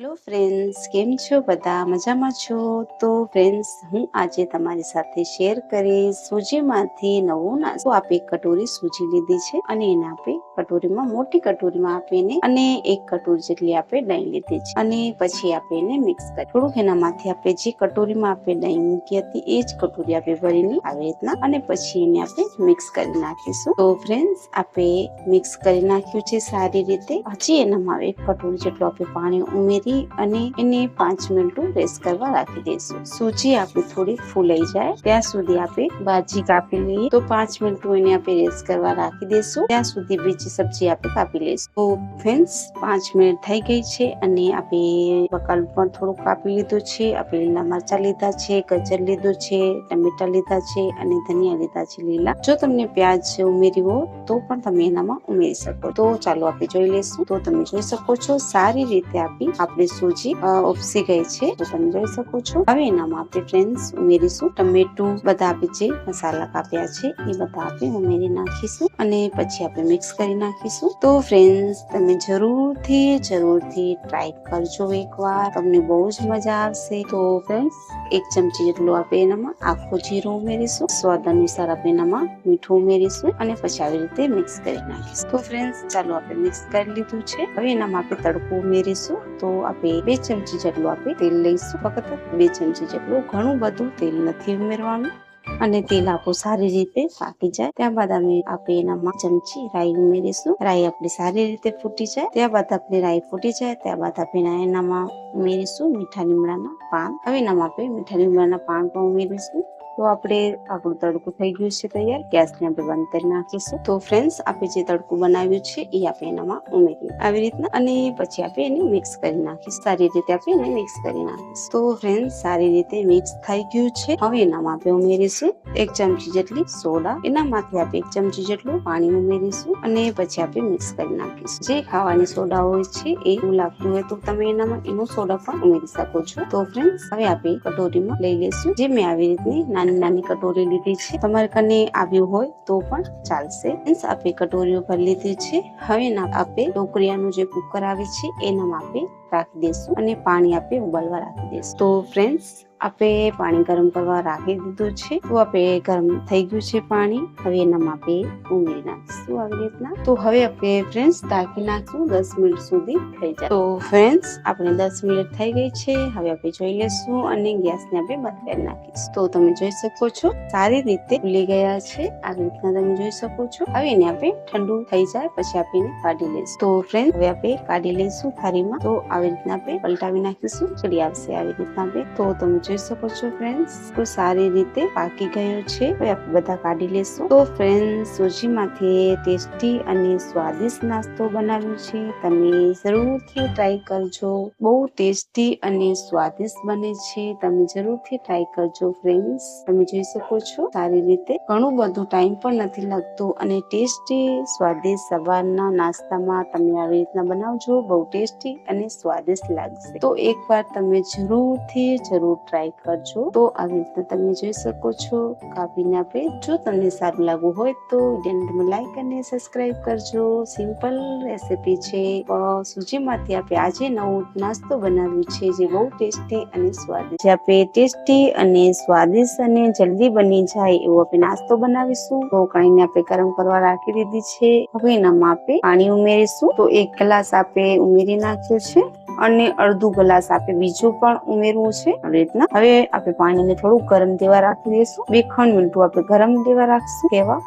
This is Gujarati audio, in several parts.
હેલો ફ્રેન્ડ્સ, કેમ છો બધા? મજામાં છો? તો ફ્રેન્ડ્સ, હું આજે તમારી સાથે શેર કરીશ સૂજીમાંથી નવો નાસ્તો. આપે કટોરી સૂજી લીધી છે અને એને આપે કટોરીમાં, મોટી કટોરીમાં આપીને અને એક કટોરી જેટલી આપણે દહીં લીધી છે. અને પછી આપણે એને મિક્સ કરી. થોડુંક એનામાંથી આપણે જે કટોરીમાં આપણે દહીં મૂકી હતી, એ જ કટોરી આપણે ભરીને આવી રીતના અને પછી એને આપણે મિક્સ કરી નાખીશું. તો ફ્રેન્ડ્સ આપણે મિક્સ કરી નાખ્યું છે સારી રીતે. હજી એનામાં એક કટોરી જેટલું આપણે પાણી ઉમેરી અને એને પાંચ મિનિટ રેસ્ટ કરવા રાખી દઈશું. સૂજી આપણી થોડી ફૂલાઈ જાય. ત્યાં સુધી આપણે ભાજી કાપી લઈએ. તો પાંચ મિનિટ એને આપણે રેસ્ટ કરવા રાખી દઈશું. ત્યાં સુધી બીજી સબ્જી આપણે કાપી લઈશું. તો ફ્રેન્ડ્સ પાંચ મિનિટ થઈ ગઈ છે અને આપણે બકાલ પણ થોડુંક કાપી લીધું છે. આપણે લીલા મરચા લીધા છે, ગજર લીધું છે, ટમેટા લીધા છે અને ધનિયા લીધા છે લીલા. જો તમને પ્યાજ ઉમેરી તો પણ તમે એનામાં ઉમેરી શકો. તો ચાલો આપણે જોઈ લઈશું. તો તમે જોઈ શકો છો, સારી રીતે આપી આપણી સૂજી ઉપસી ગઈ છે. તો તમે જોઈ શકો છો. હવે એનામાં આપણે ફ્રેન્ડ્સ ઉમેરીશું. ટમેટું બધા આપણે જે મસાલા કાપ્યા છે, એ બધા આપણે ઉમેરી નાખીશું અને પછી આપણે મિક્સ કરી નાખીશું. તો ફ્રેન્ડ્સ તમે જરૂરથી જરૂરથી ટ્રાય કરજો એકવાર. તમને બહુ જ મજા આવશે. તો ફ્રેન્ડ્સ એક ચમચી જેટલું આપણે એનામાં આખું જીરું ઉમેરીશું. સ્વાદ અનુસાર આપણે એનામાં મીઠું ઉમેરીશું અને પછી આવી રીતે મિક્સ કરી નાખીશું. તો ફ્રેન્ડ્સ ચાલો આપણે મિક્સ કરી લીધું છે. હવે એનામાં આપણે તડકો ઉમેરીશું. તો આપણે બે ચમચી જેટલું આપણે તેલ લઈશું. ફક્ત બે ચમચી જેટલું. ઘણું બધું તેલ નથી ઉમેરવાનું. અને તેલ આપણું સારી રીતે પાકી જાય. ત્યારબાદ અમે આપણે એનામાં ચમચી રાઈ ઉમેરીશું. રાઈ આપણી સારી રીતે ફૂટી જાય. ત્યારબાદ આપણી રાઈ ફૂટી જાય. ત્યારબાદ આપણે એનામાં ઉમેરીશું મીઠા લીમડાના પાન. હવે એનામાં આપણે મીઠા લીમડાના પાન પણ ઉમેરીશું. તો આપણે આપણું તડકું થઈ ગયું છે તૈયાર. ગેસને આપણે બંધ કરી નાખીશું. તો ફ્રેન્ડ્સ આપણે જે તડકું બનાવ્યું છે, એ આપણે એનામાં ઉમેરીએ. આવી રીતના અને પછી આપણે એને મિક્સ કરી નાખીશું. સારી રીતે આપણે એને મિક્સ કરી નાખીશું. તો ફ્રેન્ડ્સ સારી રીતે મિક્સ થઈ ગયું છે. હવે એનામાં આપણે ઉમેરીશું એક ચમચી જેટલી સોડા. એનામાંથી આપણે એક ચમચી જેટલું પાણી ઉમેરીશું અને પછી આપણે મિક્સ કરી નાખીશું. જે ખાવાની સોડા હોય છે, એ એવું લાગતું હોય તો તમે એનામાં એનો સોડા પણ ઉમેરી શકો છો. તો ફ્રેન્ડ્સ હવે આપણે કટોરીમાં લઈ લઈશું. જે મેં આવી રીતની નાની નાની કટોરી લીધી છે. તમારે કને આવ્યું હોય તો પણ ચાલશે. મીન્સ આપણે કટોરીઓ ભરી લીધી છે. હવે ના આપણે ઢોકરિયાનું જે કુકર આવે છે, એનામાં આપણે રાખી દઈશું અને પાણી આપણે ઉબાલવા રાખી દઈશું તો ફ્રેન્ડ્સ આપણે પાણી ગરમ કરવા રાખી દીધું છે. તો આપણે ગરમ થઈ ગયું છે પાણી. હવે એનામાં આપણે ઉમેરી નાખીશું આવી રીતના. તો હવે આપણે ફ્રેન્ડ્સ ઢાંકી નાખશું. દસ મિનિટ સુધી થઈ જાય. તો ફ્રેન્ડ્સ, આપણે દસ મિનિટ થઈ ગઈ છે. હવે આપણે જોઈ લેશું અને ગેસને આપણે બંધ કરી નાખીશું. તો તમે જોઈ શકો છો, સારી રીતે ફૂલી ગયા છે. આવી રીતના તમે જોઈ શકો છો. હવે એને આપણે ઠંડુ થઈ જાય, પછી આપણે એને કાઢી લઈશું. તો ફ્રેન્ડ હવે આપણે કાઢી લઈશું થાળીમાં. તો આવી રીતના આપણે પલટાવી નાખીશું. ચડી આવશે આવી રીતના આપણે તો તમે જોઈ શકો છો ફ્રેન્ડ્સ તો સારી રીતે પાકી ગયો છે. હવે આપણે બધા કાઢી લેશું. તો ફ્રેન્ડ્સ સૂજીમાંથી ટેસ્ટી અને સ્વાદિષ્ટ નાસ્તો બનાવ્યો છે. તમે જરૂરથી ટ્રાય કરજો. બહુ ટેસ્ટી અને સ્વાદિષ્ટ બને છે. તમે જરૂરથી ટ્રાય કરજો ફ્રેન્ડ્સ તમે જોઈ શકો છો, સારી રીતે ઘણું બધું ટાઈમ પણ નથી લાગતો અને ટેસ્ટી સ્વાદિષ્ટ સવારના નાસ્તામાં તમે આવી રીતના બનાવજો. બહુ ટેસ્ટી અને સ્વાદિષ્ટ લાગશે. તો એકવાર તમે જરૂરથી જરૂર ટ્રાય કરજો. તો આવી રીતના તમે જોઈ શકો છો કાપીને આપે જો તમને સારું લાગવું હોય તો વિડીયોને લાઈક અને સબસ્ક્રાઈબ કરજો. સિમ્પલ રેસીપી છે. સૂજીમાંથી આપણે આજે નવો નાસ્તો બનાવ્યું છે જે બહુ ટેસ્ટી અને સ્વાદિષ્ટ જે આપણે ટેસ્ટી અને સ્વાદિષ્ટ અને જલ્દી બની જાય એવો આપણે નાસ્તો બનાવીશું. તો કાંઈને આપણે ગરમ કરવા રાખી દીધી છે. હવે એનામાં આપણે પાણી ઉમેરીશું. તો એક ગ્લાસ આપણે ઉમેરી નાખ્યું છે. અને અડધું ગ્લાસ આપણે બીજું પણ ઉમેરવું છે આવી રીતના. હવે આપણે પાણીને થોડું ગરમ દેવા રાખી દઈશું. બે ખંડ મિનિટું આપણે ગરમ દેવા રાખશું કેવા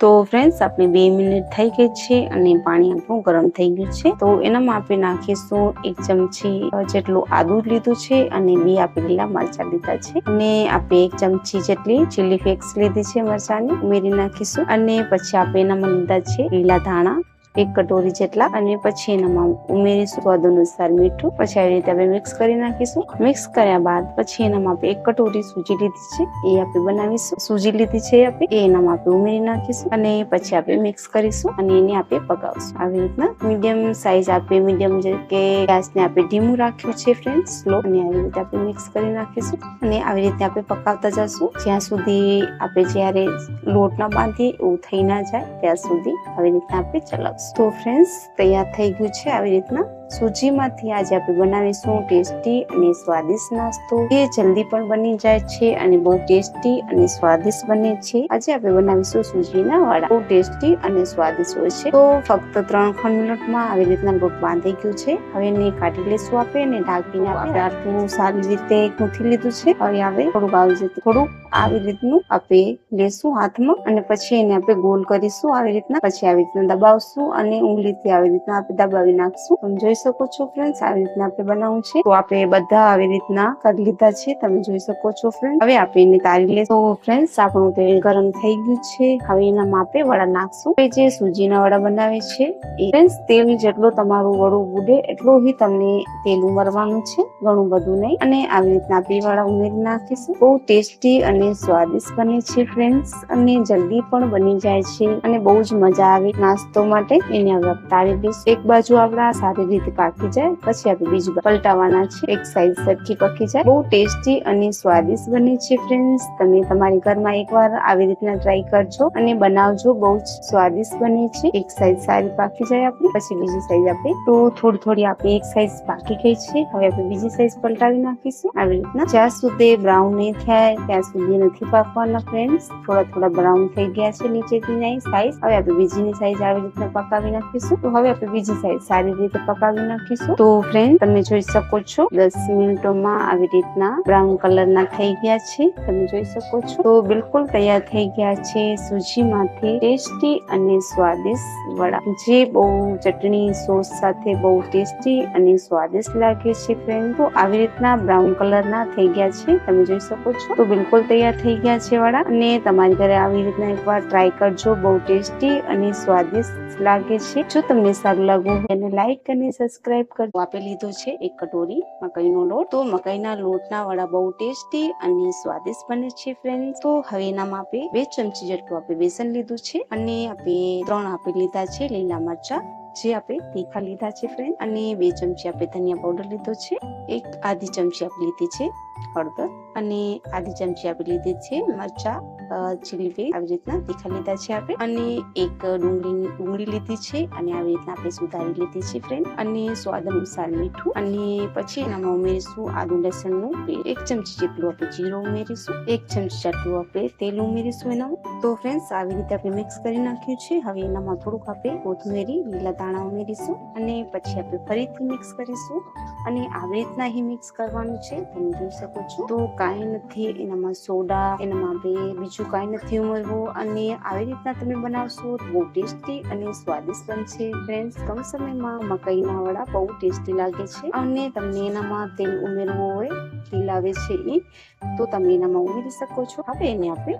તો ફ્રેન્ડ્સ આપણે બે મિનિટ થઈ ગઈ છે અને પાણી આપણું ગરમ થઈ ગયું છે. તો એનામાં આપણે નાખીશું એક ચમચી જેટલું આદુ લીધું છે અને બે આપણે લીલા મરચા લીધા છે. અને આપણે એક ચમચી જેટલી ચીલી ફ્લેક્સ લીધી છે મરચાની, ઉમેરી નાખીશું. અને પછી આપણે એનામાં લીધા છે લીલા ધાણા. એક કટોરી જેટલા અને પછી એનામાં ઉમેરીશું સ્વાદ અનુસાર મીઠું પછી આવી રીતે આપણે મિક્સ કરી નાખીશું. મિક્સ કર્યા બાદ પછી એનામાં આપણે એક કટોરી સૂજી લીધી છે. એ આપણે બનાવીશું. સૂજી લીધી છે આપણે એ એનામાં આપણે ઉમેરી નાખીશું અને પછી આપણે મિક્સ કરીશું અને એને આપણે પકાવશું. આવી રીતના મીડિયમ સાઈઝ આપણે મીડિયમ જે કે ગેસને આપણે ધીમું રાખ્યું છે ફ્રેન્ડ સ્લો અને આવી રીતે આપણે મિક્સ કરી નાખીશું અને આવી રીતે આપણે પકાવતા જશું. જ્યાં સુધી આપણે જ્યારે લોટ ના બાંધીએ એવું થઈ ના જાય, ત્યાં સુધી આવી રીતના આપણે ચલાવશું. તો ફ્રેન્ડ્સ તૈયાર થઈ ગયું છે આવી રીતના. સૂજીમાંથી આજે આપણે બનાવીશું ટેસ્ટી અને સ્વાદિષ્ટ નાસ્તો. એ જલ્દી પણ બની જાય છે અને બહુ ટેસ્ટી અને સ્વાદિષ્ટ બને છે. આજે આપણે બનાવીશું સૂજીના વડા. બહુ ટેસ્ટી અને સ્વાદિષ્ટ હોય છે. તો ફક્ત ત્રણ ખંડ મિનિટમાં આવી રીતના લોટ બાંધી ગયું છે. હવે એને કાઢી લેશું આપણે અને ઢાંકીને આપણે આટલું સારી રીતે ગૂંથી લીધું છે. હવે આવે થોડુંક આવી રીતે થોડુંક આવી રીતનું આપણે લેશું હાથમાં અને પછી એને આપણે ગોલ કરીશું. આવી રીતના પછી આવી રીતના દબાવશું અને ઉંગલીથી આવી રીતના આપણે દબાવી નાખશું. તમે જોઈ શકો છો ફ્રેન્ડ્સ આવી રીતના આપણે બનાવવું છે. તો આપણે બધા આવી રીતના કરી લીધા છે. તમે જોઈ શકો છો ફ્રેન્ડ હવે આપણે એને તારી લેશો. તો ફ્રેન્ડ્સ આપણું તેલ ગરમ થઈ ગયું છે. હવે એનામાં આપણે વડા નાખશું. હવે જે સૂજીના વડા બનાવે છે, એ ફ્રેન્ડ્સ તેલ જેટલો તમારું વડું બુડે એટલું જ તમને તેલ ઉમરવાનું છે. ઘણું બધું નહીં. અને આવી રીતના આપણે વડા ઉમેરી નાખીશું. બહુ ટેસ્ટી અને સ્વાદિષ્ટ બને છે ફ્રેન્ડ્સ અને જલ્દી પણ બની જાય છે. અને બહુ જ મજા આવે નાસ્તો માટે. એને હવે તારી દઈશું. એક બાજુ આપણા સારી રીતે પાકી જાય, પછી આપણે બીજું પલટાવાના છે. એક સાઈઝ સરખી પકી જાય. બહુ ટેસ્ટી અને સ્વાદિષ્ટ બને છે ફ્રેન્ડ્સ તમે તમારી ઘરમાં એકવાર આવી રીતના ટ્રાય કરજો અને બનાવજો. બહુ જ સ્વાદિષ્ટ બને છે. એક સાઈઝ સારી પાકી જાય આપણી, પછી બીજી સાઈઝ આપણે તો થોડી થોડી આપણી એક સાઈઝ પાકી ગઈ છે. હવે આપણે બીજી સાઈઝ પલટાવી નાખીશું. આવી રીતના. જ્યાં સુધી બ્રાઉન નહીં થાય, ત્યાં સુધી નથી પાકવાના ફ્રેન્ડ્સ થોડા થોડા બ્રાઉન થઈ ગયા છે નીચેથી સાઈઝ હવે આપણે બીજીની સાઈઝ આવી રીતના પકાવી નાખીશું. તો હવે આપણે બીજી સાઈઝ સારી રીતે પકાવી નાખીશું. તો ફ્રેન્ડ તમે જોઈ શકો છો, દસ મિનિટોમાં આવી રીતના બ્રાઉન કલરના થઈ ગયા છે. તમે જોઈ શકો છો. તો બિલકુલ તૈયાર થઈ ગયા છે સૂજીમાંથી ટેસ્ટી અને સ્વાદિષ્ટ વડા. જે બહુ ચટણી સોસ સાથે બહુ ટેસ્ટી અને સ્વાદિષ્ટ લાગે છે ફ્રેન્ડ તો આવી રીતના બ્રાઉન કલરના થઈ ગયા છે. તમે જોઈ શકો છો. તો બિલકુલ તૈયાર થઈ ગયા છે વડા. અને તમારી ઘરે આવી રીતના એકવાર ટ્રાય કરજો. બહુ ટેસ્ટી અને સ્વાદિષ્ટ લાગે છે. જો તમને સારું લાગવું એને લાઈક અને સબસ્ક્રાઇબ કરજો. આપી લીધો છે એક કટોરી મકાઈનો લોટ. તો મકાઈના લોટના વડા બહુ ટેસ્ટી અને સ્વાદિષ્ટ બને છે ફ્રેન્ડ તો હવે એનામાં આપણે બે ચમચી જેટલું આપણે બેસન લીધું છે અને આપણે ત્રણ આપી લીધા છે લીલા મરચા. જે આપણે તીખા લીધા છે ફ્રેન્ડ અને બે ચમચી આપણે ધનિયા પાવડર લીધો છે. એક આધી ચમચી આપણે લીધી છે હળદર. અને આધી ચમચી આપણે લીધી છે મરચા. ચીલી પે આવી રીતના તીખા લીધા છે આપણે. અને એક ડુંગળી ડુંગળી લીધી છે અને આવી રીતના આપણે સુધારી લીધી છે ફ્રેન્ડ. અને સ્વાદ અનુસાર મીઠું અને પછી એનામાં ઉમેરીશું આદુ લસણનું પેસ્ટ. એક ચમચી જેટલું આપણે જીરું ઉમેરીશું. એક ચમચી જેટલું આપણે તેલ ઉમેરીશું એનામાં. તો ફ્રેન્ડ્સ આવી રીતે આપણે મિક્સ કરી નાખ્યું છે. હવે એનામાં થોડુંક આપણે કોથમીરી, લીલા દાણા ઉમેરીશું અને પછી આપણે ફરીથી મિક્સ કરીશું. અને આવી રીતના અહીં મિક્સ કરવાનું છે, તમે જોઈ શકો છો. તો કાંઈ નથી, એનામાં સોડા, એનામાં આપણે બીજું કાંઈ નથી ઉમેરવું. અને આવી રીતના તમે બનાવશો બહુ ટેસ્ટી અને સ્વાદિષ્ટ બનશે. ફ્રેન્ડ્સ કમ સમયમાં મકાઈના વડા બહુ ટેસ્ટી લાગે છે. અને તમને એનામાં તેલ ઉમેરવું હોય તેલ આવે છે એ. તો તમે એનામાં ઉમેરી શકો છો. હવે એને આપણે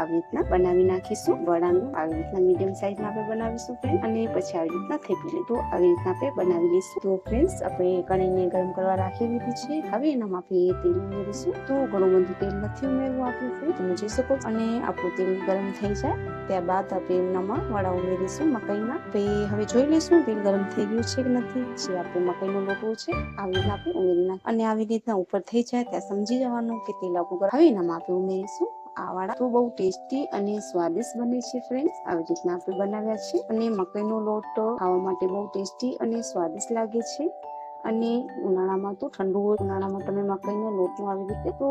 આવી રીતના બનાવી નાખીશું. વડાનું આવી રીતના મીડિયમ સાઈઝમાં આપણે બનાવીશું ફ્રેન્ડ અને પછી આવી રીતના થેપી લીધું આવી રીતના આપણે બનાવી લઈશું. તો ફ્રેન્ડ્સ આપણે કઢાઈને ગરમ કરવા રાખી દીધી છે. હવે એનામાં આપણે તેલ ઉમેરીશું. તો ઘણું બધું તેલ નથી ઉમેરવું આપણે ફ્રેન્ડ તમે જોઈ શકો અને આપણું તેલ ગરમ થઈ જાય. ત્યારબાદ આપણે એમનામાં વડા ઉમેરીશું મકાઈના તો હવે જોઈ લઈશું તેલ ગરમ થઈ ગયું છે કે નથી. જે આપણું મકાઈનો લોટો છે, આવી રીતના આપણે ઉમેરી નાખ અને આવી રીતના ઉપર થઈ જાય ત્યાં સમજી જવાનું કે તેલ આપણું હવે એનામાં આપણે ઉમેરીશું આ વાળા તો બહુ ટેસ્ટી અને સ્વાદિષ્ટ બને છે ફ્રેન્ડ્સ આવી રીતના આપણે બનાવ્યા છે. અને મકાઈનો લોટ ખાવા માટે બહુ ટેસ્ટી અને સ્વાદિષ્ટ લાગે છે. અને ઉનાળામાં તો ઠંડુ હોય, ઉનાળામાં તમે મકાઈના લોટનો આવી રીતે તો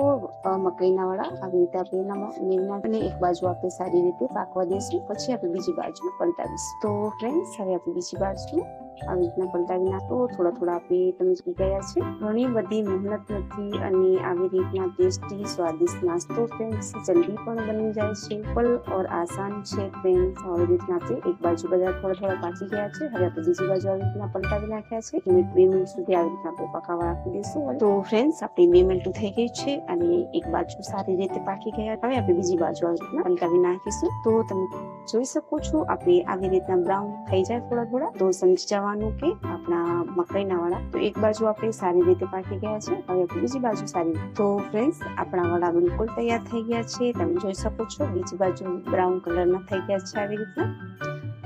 મકાઈના વડા આવી રીતે આપણે એનામાં ઉમેરી અને એક બાજુ આપણે સારી રીતે પાકવા દઈશું પછી આપણે બીજી બાજુ પલટાવીશું. તો ફ્રેન્ડ્સ હવે આપણે બીજી બાજુ આવી રીતના પલટાવી નાખો થોડા થોડા આપણે તમે ગયા છે. ઘણી બધી મહેનત નથી અને આવી રીતના ટેસ્ટી, સ્વાદિષ્ટ નાસ્તો ફ્રેન્ડ્સ જલ્દી પણ બની જાય છે. સિમ્પલ ઓર આસાન છે ફ્રેન્ડ્સ આવી રીતના આપણે એક બાજુ બધા થોડા થોડા પાકી ગયા છે. હવે આપણે બીજી બાજુ આવી રીતના પલટાવી નાખ્યા છે. મિનિટ બે મિનિટ સુધી આવી રીતના આપણે પકાવવા રાખી દઈશું. તો ફ્રેન્ડ્સ આપણી બે મિનિટ થઈ ગઈ છે અને એક બાજુ સારી રીતે પાકી ગયા. હવે આપણે બીજી બાજુ આવી રીતના પલટાવી નાખીશું. તો તમે જોઈ શકો છો, આપણે આવી રીતના બ્રાઉન થઈ જાય થોડા થોડા. તો સમજી જવાનું કે આપણા મકાઈના વડા તો એક બાજુ આપણે સારી રીતે પાકી ગયા છે, હવે આપણે બીજી બાજુ સારી. તો ફ્રેન્ડ્સ આપણા વડા બિલકુલ તૈયાર થઈ ગયા છે. તમે જોઈ શકો છો, બીજી બાજુ બ્રાઉન કલરના થઈ ગયા છે આવી રીતના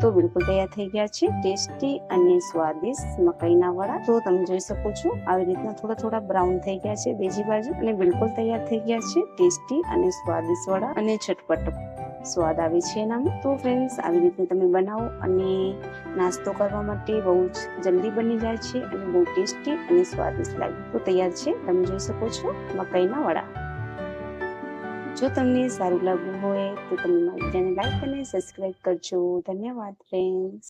તો બિલકુલ તૈયાર થઈ ગયા છે. ટેસ્ટી અને સ્વાદિષ્ટ મકાઈના વડા તો તમે જોઈ શકો છો, આવી રીતના થોડા થોડા બ્રાઉન થઈ ગયા છે, બીજી બાજુ. અને બિલકુલ તૈયાર થઈ ગયા છે. ટેસ્ટી અને સ્વાદિષ્ટ વડા અને ચટપટ. સ્વાદ આવે છે એનામાં. તો ફ્રેન્ડ્સ આવી રીતે તમે બનાવો અને નાસ્તો કરવા માટે બહુ જ જલ્દી બની જાય છે અને બહુ ટેસ્ટી અને સ્વાદિષ્ટ લાગે. તો તૈયાર છે, તમે જોઈ શકો છો મકાઈના વડા. જો તમને સારું લાગ્યું હોય તો તમે મારી ચેનલ લાઈક અને સબસ્ક્રાઈબ કરજો. ધન્યવાદ ફ્રેન્ડ્સ